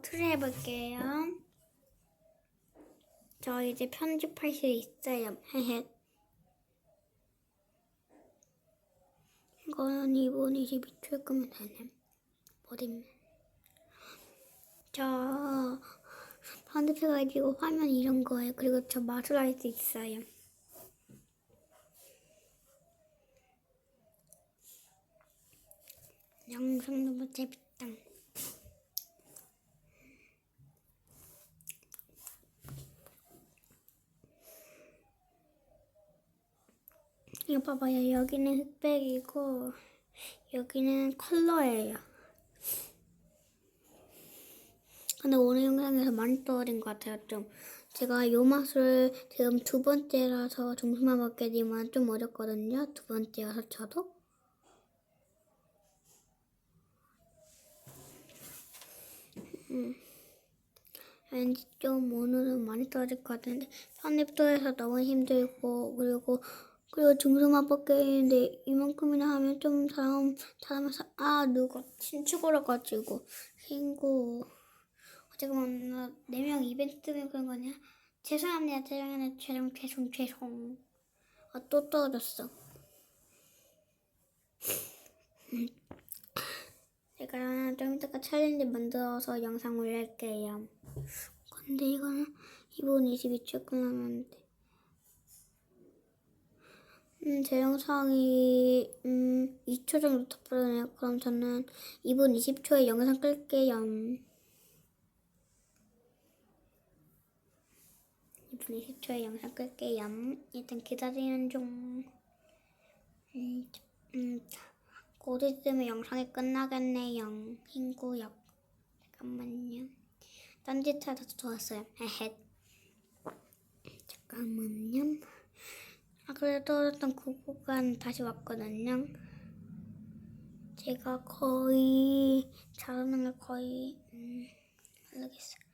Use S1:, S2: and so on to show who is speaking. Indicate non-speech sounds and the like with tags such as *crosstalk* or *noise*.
S1: 노트를 해볼게요. 저 이제 편집할 수 있어요. *laughs* 이거는 2분 22초에 끄면 되네. 어딨네. 저 편집해가지고 화면 이런 거예요. 그리고 저 맛을 할수 있어요. 영상 너무 재밌다. 이거 봐봐요. 여기는 흑백이고 여기는 컬러예요. 근데 오늘 영상에서 많이 떨어진 것 같아요. 좀 제가 요 맛을 지금 두 번째라서 점수만 받게 되면 좀 어렵거든요. 두 번째여서 저도. 음. 왠지 좀 오늘은 많이 떨어질 것 같은데 편집도 해서 너무 힘들고 그리고 그리고 받게 되는데 이만큼이나 하면 좀 사람 사람에서 아 누가 걸어가지고 친구 잠깐만 네명 이벤트 때문에 그런 거냐? 죄송합니다. 죄송합니다. 죄송 죄송 죄송. 아 또 떨어졌어. *laughs* 음. 제가 좀 이따가 챌린지 만들어서 영상 올릴게요. 근데 이거는 2분 22초 끝나면 안 돼. 음, 제 영상이 음, 2초 정도 더 빠르네요. 그럼 저는 2분 20초에 영상 끌게요. 2분 20초에 영상 끌게요. 일단 기다리는 중. 음, 음, 곧 있으면 영상이 끝나겠네요. 친구역. 잠깐만요. 딴짓하다 좋았어요. 헤헷. 잠깐만요. 아, 그래도 일단 그 구간 다시 왔거든요. 제가 거의 잘하는 걸 거의 음, 모르겠어요.